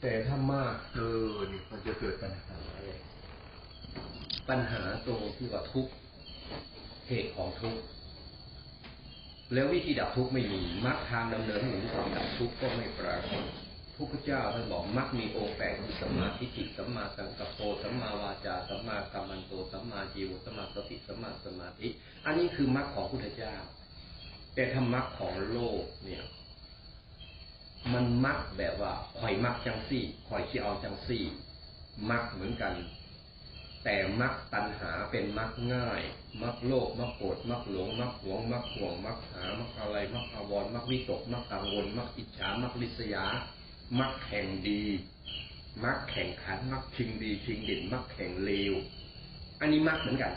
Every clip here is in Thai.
แต่ถ้ามากเกินมันจะเกิดปัญหาเลยปัญหาตรงที่ว่าทุกเหตุของทุกแล้ววิธีดับทุกข์ไม่มีมรรคทางดำเนินให้ถึงความดับทุกข์ก็ไม่ปรากฏพุทธเจ้าท่านบอกมรรคมีองค์แปดคือสัมมาทิฏฐิสัมมาสังกัปโปสัมมาวาจาสัมมากัมมันโตสัมมาจีวสัมมาสติสัมมาสมาธิ อันนี้คือมรรคของพุทธเจ้า แต่ธรรมะของโลกเนี่ย มันมักแบบว่าคอยมักจังซี่คอยขี้เอาจังซี่ มักเหมือนกัน แต่มักตัณหาเป็นมักง่าย มักโลภมักโกรธมักหลง มักหวง มักห่วง มักหา มักอะไร มักอาวรมักวิตก มักกังวล มักอิจฉา มักลิษยา มักแข่งดี มักแข่งขัน มักชิงดีชิงเด่นมักแข่งเลว อันนี้มักเหมือนกัน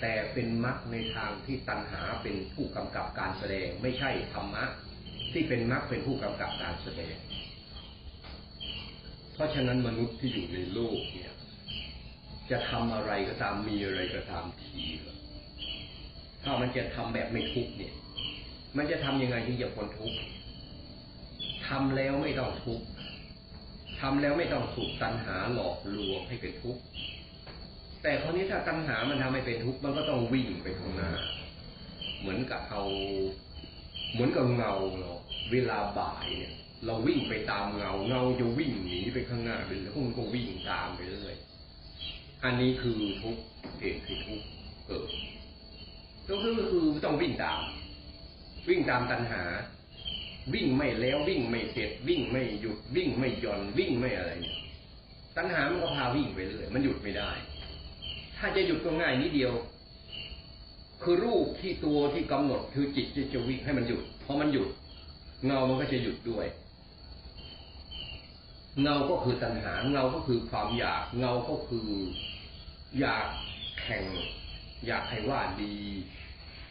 แต่เป็นมักในทางที่ตัณหาเป็นผู้กำกับการแสดงไม่ใช่ธรรมะ ที่เป็นมักเป็นผู้กำกับการแสดง เพราะฉะนั้นมนุษย์ที่อยู่ในโลกเนี่ย จะทำอะไรก็ตามมีอะไรก็ตามทีถ้ามันจะทำแบบไม่ทุกเนี่ย มันจะทำยังไงที่จะพ้นทุกทำแล้วไม่ต้องทุกทำแล้วไม่ต้องถูกตัณหาหลอกลวงให้เป็นทุกข์ แต่คราวนี้ถ้าตัณหามันทำให้เป็นทุกข์มันก็ต้องวิ่งไปข้างหน้า เหมือนกับเอา เหมือนกับเงาเรา เวลาบ่ายเนี่ย เราวิ่งไปตามเงา เงาจะวิ่งหนีไปข้างหน้าไปแล้วพวกมันก็วิ่งตามไปเรื่อยอันนี้คือทุกเหตุคือทุกเกิดก็คือคือต้องวิ่งตาม วิ่งตามตัณหา วิ่งไม่แล้ววิ่งไม่เสร็จวิ่งไม่หยุดวิ่งไม่หย่อนวิ่งไม่อะไรเนี่ยตัณหามันก็พาวิ่งไปเรื่อยมันหยุดไม่ได้ ถ้าจะหยุดก็ง่ายนิดเดียว คือรูปที่ตัวที่กำหนดคือจิตที่จะวิ่งให้มันหยุดพอมันหยุด เงามันก็จะหยุดด้วย เงาก็คือตัณหา เงาก็คือความอยาก เงาก็คืออยากแข่ง อยากให้ว่าดี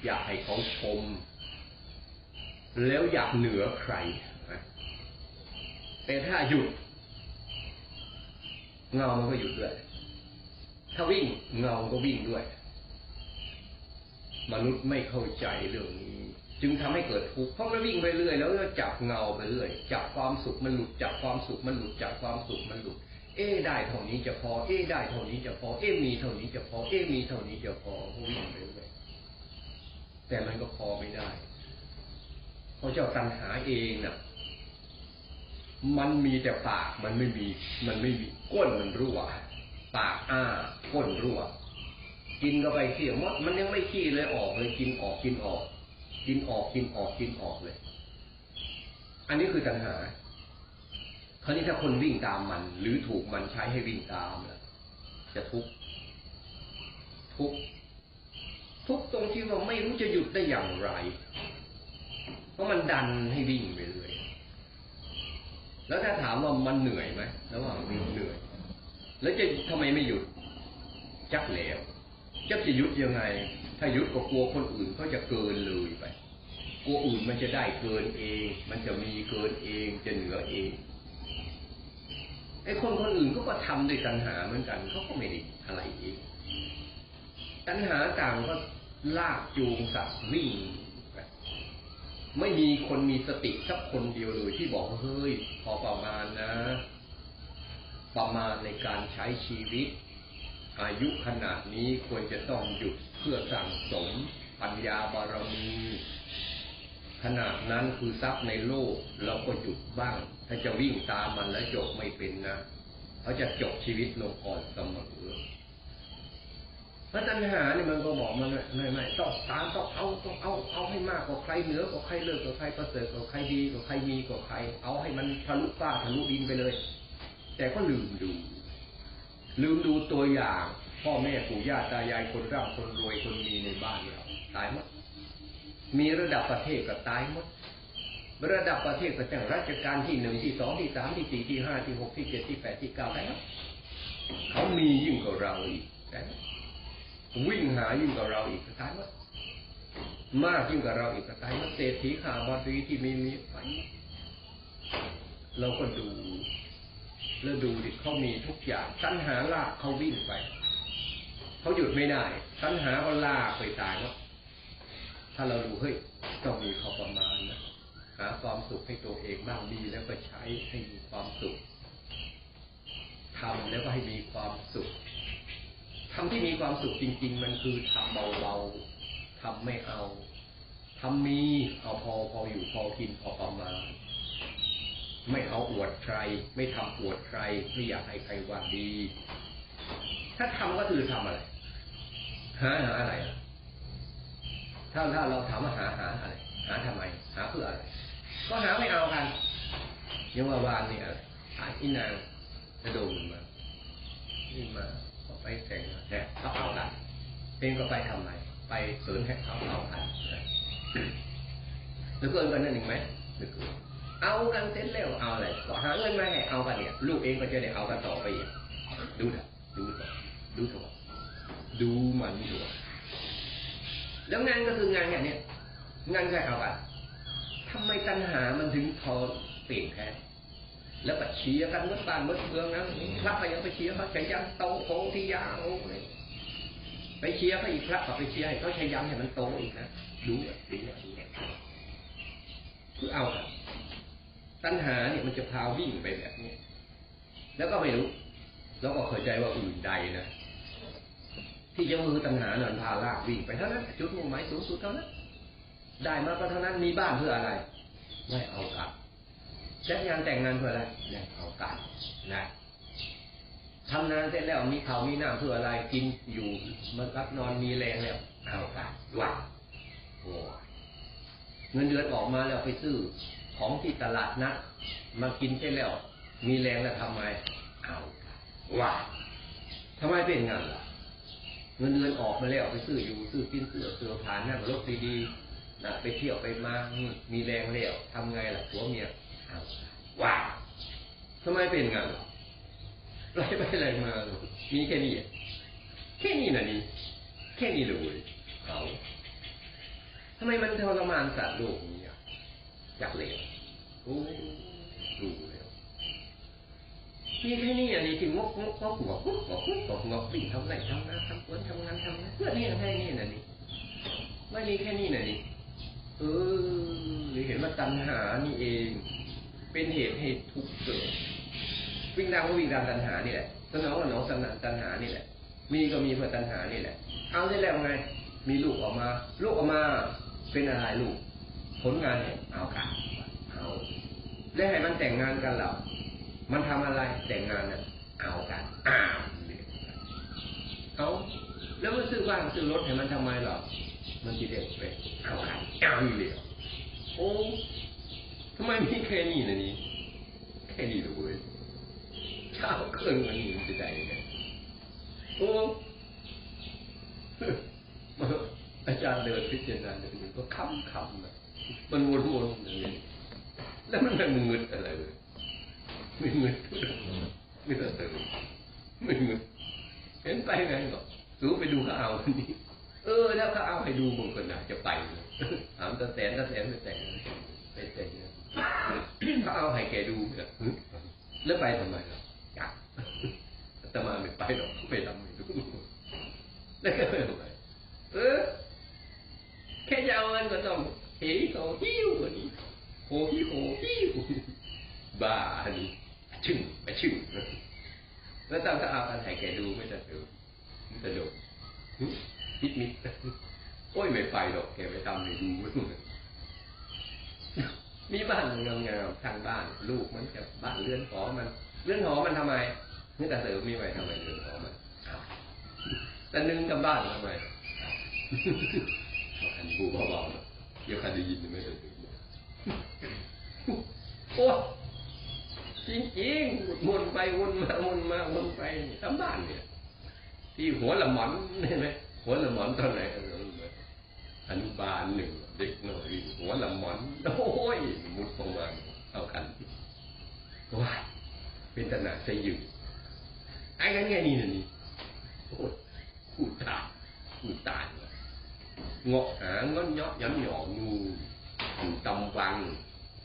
อยากให้เขาชม แล้วอยากเหนือใคร แต่ถ้าหยุด เงามันก็หยุดด้วย ถ้าวิ่งเงาก็วิ่งด้วย มนุษย์ไม่เข้าใจเรื่องนี้ จึงทำให้เกิดทุกข์เพราะมันวิ่งไปเรื่อยแล้วก็จับเงาไปเรื่อยจับความสุขมันหลุดจับความสุขมันหลุดจับความสุขมันหลุด เอ๊ได้เท่านี้จะพอ เอ๊ได้เท่านี้จะพอ เอ๊มีเท่านี้จะพอ เอ๊มีเท่านี้จะพอวิ่งไปเรื่อยแต่มันก็พอไม่ได้เพราะเจ้าตัณหาเองน่ะ มันมีแต่ปากมันไม่มี มันไม่มีก้นมันรั่ว ปากอ้าก้นรั่ว กินก็ไปเขี่ยมดมันยังไม่ขี้เลยออกเลยกินออกกินออก กินออกกินออกกินออกเลย อันนี้คือตัณหา คราวนี้ถ้าคนวิ่งตามมัน หรือถูกมันใช้ให้วิ่งตามล่ะจะทุกข์ทุกข์ทุกข์ตรงที่ว่าไม่รู้จะหยุดได้อย่างไร เพราะมันดันให้วิ่งไปเรื่อยแล้วถ้าถามว่ามันเหนื่อยไหมระหว่างวิ่งเหนื่อย แล้วจะทำไมไม่หยุด จักแล้วจะจะหยุดยังไง ถ้ายุดก็กลัวคนอื่นเขาจะเกินเลยไป กลัวอื่นมันจะได้เกินเอง มันจะมีเกินเองจะเหนือเองไอ้คนคนอื่นก็ก็ทำด้วยตัณหาเหมือนกันเขาก็ไม่ได้อะไรเองตัณหาต่างก็ลากจูงสัตว์วิ่งไปไม่มีคนมีสติสักคนเดียวเลยที่บอกเฮ้ยพอประมาณนะ ประมาณในการใช้ชีวิต อายุขนาดนี้ควรจะต้องหยุดเพื่อสั่งสมปัญญาบารมี ขนาดนั้นคือทรัพย์ในโลกเราก็หยุดบ้าง ถ้าจะวิ่งตามมันแล้วจบไม่เป็นนะเขาจะจบชีวิตลงก่อนเสมอพระตัณหาเนี่ยมันก็บอกมันไม่ไม่ต้องตามต้องเอาต้องเอาเอาให้มากกว่าใครเหนือกว่าใครเลิกกว่าใครประเสริฐกว่าใครดีกว่าใครมีกว่าใคร เอาให้มันทะลุฟ้าทะลุดินไปเลย แต่ก็ลืมดู ลืมดูตัวอย่าง พ่อแม่ปู่ย่าตายายคนร่ำคนรวยคนมีในบ้านเราตายหมดมีระดับประเทศก็ตายหมดระดับประเทศก็ตั้งรัชกาลที่หนึ่งที่สองที่สามที่สี่ที่ห้าที่หกที่เจ็ดที่แปดที่เก้าแล้วเขามียิ่งกว่าเราอีกวิ่งหายิ่งกว่าเราอีกตายหมดมากยิ่งกว่าเราอีกตายหมดเศรษฐีข่าบารีที่มีมีไปเราก็ดู แล้วดูดิเขามีทุกอย่างตัณหาลากเขาวิ่งไปเขาหยุดไม่ได้ตัณหาก็ลากไปตายแล้วถ้าเราดูเฮ้ยต้องมีข้อประมาณนะหาความสุขให้ตัวเองบ้างดีแล้วก็ใช้ให้มีความสุขทำแล้วก็ให้มีความสุขทำที่มีความสุขจริง ๆ มันคือทำเบาๆทำไม่เอาทำมีเอาพอพออยู่พอกินพอประมาณ ไม่เอาอวดใคร ไม่ทำอวดใคร ไม่อยากให้ใครว่าดี ถ้าทำก็คือทำอะไร หาหาอะไรอะถ้าถ้าเราถามว่าหาหาอะไร หาทำไม หาเพื่ออะไร ก็หาไม่เอากันยังว่าวานนี่อะหาอีนางกระโดดมานี่มาก็ไปแต่งแต่เขาเอากันเองก็ไปทำไม ไปเสริญให้เขาเอากันหรือเกินกันนั่นเองไหมหรือ เอากันเสร็จแล้วเอาอะไรก็หาเงินมาให้เอากันเนี่ย ลูกเองก็จะได้เอากันต่อไปอีกดูเถอะดูต่อะดูเถอะดูมันดูแล้วงานก็คืองานอย่างเนี้ยงานก็เอากันทำไมตัณหามันถึงพอเปลี่ยนแค่แล้วก็เชียร์กันเมื่อบ้านเมื่อเมืองนะพระก็ยังไปเชียร์เขาใช้ยันโตโพธิยาวเลยไปเชียร์เขาอีกพระก็ไปเชียร์ให้เขาช้ยันให้มันโตอีกนะดูอะดูอะดูอะคือเอาอะ ตัณหาเนี่ยมันจะพาวิ่งไปแบบนี้แล้วก็ไม่รู้ แล้วก็เข้าใจว่าอื่นใดนะที่จะมือตัณหาเนี่ยมันพาลากวิ่งไปเท่านั้นจุดมุ่งหมายสูงสุดเท่านั้นได้มาก็เท่านั้นมีบ้านเพื่ออะไร ไม่เอากลับจัดงานแต่งงานเพื่ออะไรไม่เอากลับนะทำงานเสร็จแล้วมีเขามีน้ำเพื่ออะไรกินอยู่มันรับนอนมีแรงแล้วเอากลับว่าโอ้เงินเดือนออกมาแล้วไปซื้อ ของที่ตลาดนัดมากินเสร็จแล้ว มีแรงแล้วทำไมเอาว่าทำไมเป็นงานล่ะ เงินเดือนออกมาแล้วไปซื้ออยู่ซื้อกินเสื้อเสื้อผ่านนั่งรถดีๆนะไปเที่ยวไปมามีแรงแล้วทำไงล่ะผัวเมียเอาว้าวทำไมเป็นงั้นไรไปอะไรมา มีแค่นี้แค่นี้นะนี่แค่นี้เลยเอาทำไมมันทรมานสัตว์โลกนี้ อะอยากเหลวโอ้ดูแล้วมีแค่นี้อันนี้ที่งกงกงกงกงกงกงกวิ่งทำไรทำนาทำสวนทำงานทำนะเพื่อนี่แค่นี้น่ะนี่ไม่มีแค่นี้น่ะนี่เออหรือเห็นว่าตัณหานี่เอง เป็นเหตุให้ทุกข์เกิดวิ่งตามก็วิ่งตามตัณหานี่แหละสนองกับน้องตัณหาตัณหานี่แหละ มีก็มีเพื่อตัณหานี่แหละเอาได้แล้วไงมีลูกออกมา ลูกออกมา เป็นอะไรลูก ผลงานเนี่ยเอากันเอาแล้วให้มันแต่งงานกันเหรอมันทำอะไรแต่งงานน่ะเอากันอ้าวเอาแล้วมันซื้อบ้านซื้อรถให้มันทำไมหรอมันจีเด็กไปเอากันเอาอยู่เลยโอ้ทำไมมีแค่นี้นะนี่แค่นี้เลยเว้ยเช้าเกินมันมีจะได้ไงโอ้อาจารย์เดินพิจารณาเดินก็คำคำนะ มันวนๆอย่างนี้แล้วมันไม่มึนอะไรเลยไม่เงินไม่ต้องเติไม่เงินเห็นไปไงก็สูไปดูเขาเอาคนนี้ เออ แล้วเขาเอาให้ดูบางคนนะจะไปถามตะแสนตะแสนไปแต่งไปแต่งเขาเอาให้แกดูเนี่ยแล้วไปทำไมล่ะอยากแต่มาไม่ไปหรอกไปทำไม่รู้แล้วก็ไม่ไปเออ แค่จะเอาเงินก็ต้องเฮ้ยโหหิ้วคนนี้ โหหิ้วโหหิ้วบ้าอันนี้ชึ่งไปชึ่งแล้วตามก็เอาอันไหนแกดูไม่จะดูไม่จะดูคิดมิดโอ้ยไม่ไปหรอกแกไปทำให้ดูมีบ้านงามๆทางบ้าน ลูกมันจะบ้านเรือนหอมันเรือนหอมันทำไมนี่แต่เสริมมีไว้ทำไมเรือนหอมันแต่นึงกับบ้านทำไมอันบูเบาๆเดี๋ยวใครได้ยินไม่ได้ โอ้จริงๆวนไปวนมาวนมาวนไปทั้งบ้านเนี่ย ที่หัวละหมอนเห็นไหมหัวละหมอนตอนไหนอนุบาลหนึ่งเด็กหน่อยหัวละหมอนโอ้ยมุดประมาณเอากันว้าเป็นตนาใสอยู่ไอ้กันไงนี่นี่โอ้ยพูดตายพูดตายเงาะหางงอนเนาะย้ำหยองงูอยู่ ตำวัง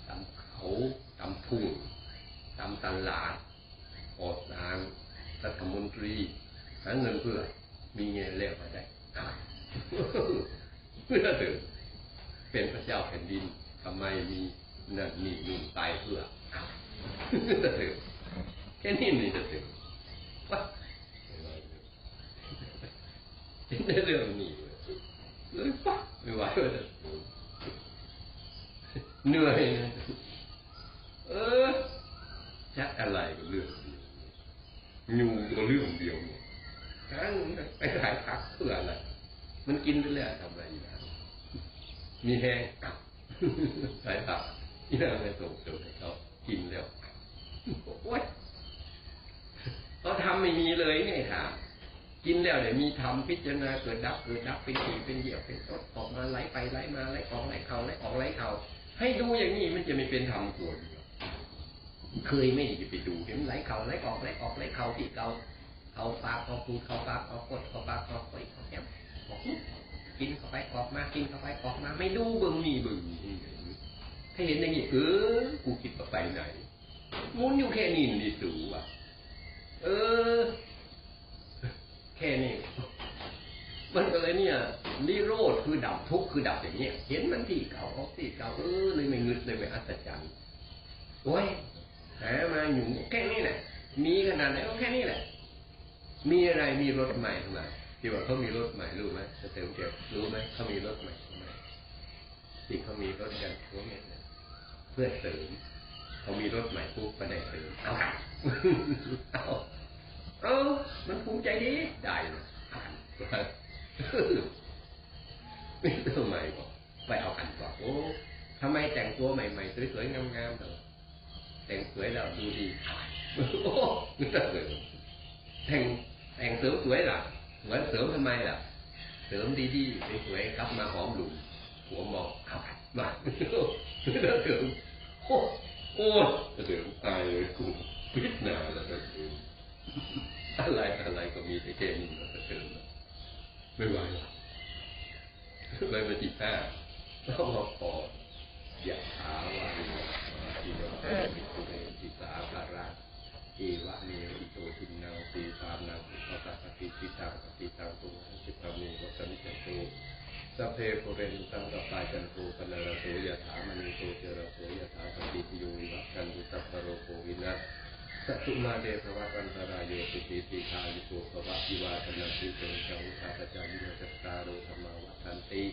ตำเขาตำทุ่งตำตลาดอดนางรัฐมนตรีหาเงินเพื่อ มีเงินเลี้ยงมาได้เพื่อถึงเป็นพระเจ้าแผ่นดินทำไมมีนั่นนี่นู่นไปเพื่อถึงแค่นี้นี่จะถึงว่าเป็นเรื่องนี้เลยปั๊ไม่ไหวเลย เหนื่อยเออชักอะไรก็เรื่องเดียวงูก็เรื่องเดียวเนี่ยทั้งไปขายผักเพื่ออะไรมันกินไปแล้วทำอะไรอยู่นะมีแห้งกลับขายผักที่เราไปส่งเสริมให้เขากินแล้วโอ๊ยเขาทำไม่มีเลยไงถามกินแล้วเดี๋ยวมีทำพิจารณาเกิดดับเกิดดับเป็นสีเป็นเหยียบเป็นต้นออกมาไหลไปไหลมาไหลออกไหลเข้าไหลออกไหลเข้า ให้ดูอย่างนี้มันจะไม่เป็นธรรมตัวเดียวเคยไม่ได้ไปดูเห็นไหลเข้าไหลออกไหลออกไหลเข้าที่เก่าเขาปากเขาพูดเขาปากเขากดเขาปากเขาปล่อยเขาแก้มออกกินเข้าไปออกมากินเข้าไปออกมา ไม่ดูเบิ่งนี่เบิ่งนี่ถ้าเห็นอย่างนี้เออกูคิดไปไหนมุนอยู่แค่นี้นี่สูอะ เออ แค่นี้ มันก็เลยเนี่ยนิโรธคือดับทุกข์คือดับอย่างเนี้ยเห็นมันที่เก่าออกที่เก่าเออเลยไม่งึดเลยไม่อัศจรรย์โอ้ยหามาอยู่แค่นี้แหละมีขนาดไหนก็แค่นี้แหละ มีอะไรมีรถใหม่ทำไมที่ว่าเขามีรถใหม่รู้ไหมเติมเก็บรู้ไหมเขามีรถใหม่ทำไมที่เขามีรถกันพวกนี้เพื่อเสริมเขามีรถใหม่ปุ๊บก็ได้เสริมเอาเอาเออมันภูมิใจดีได้ผ่า นไม่ทำไมบอกไปเอากันบอกโอ้ทำไมแต่งตัวใหม่ๆสวยๆงามๆเถอะแต่งสวยแล้วดูดีโอ้ไม่ต้องเลยแต่งแต่งเสริมสวยล่ะเหมือนเสริมทำไมล่ะ เสริมดีๆสวยๆกลับมาหอมหลุมหัวมองเอากันมาแล้วเสริมโอ้โอ้เสริมตายเลยกูพิจารณาแล้วก็เสริมอะไรอะไรก็มีแต่แค่นี้แล้วก็เสริม ไม่ไหวหรอกเลยมาที่ห้าต้องมาปออยากหาวาริวาที่เราเป็นปุเรติสาคาราเอวะเมอิโตทินังตีสามนังอุปกัปติจิตังปฏิตังตุงจิตามีวัสมิจตุสัพเพโพเรนตังกปายจันทูปนารเส สัตุมาเดสวัตันตรายโยติปิติคายุโกสวะอิวาสนังสิเตจังคาปจายินาจตาโรธรรมวัฏันติ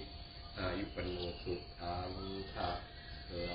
อายุปโนสุขังทาเออ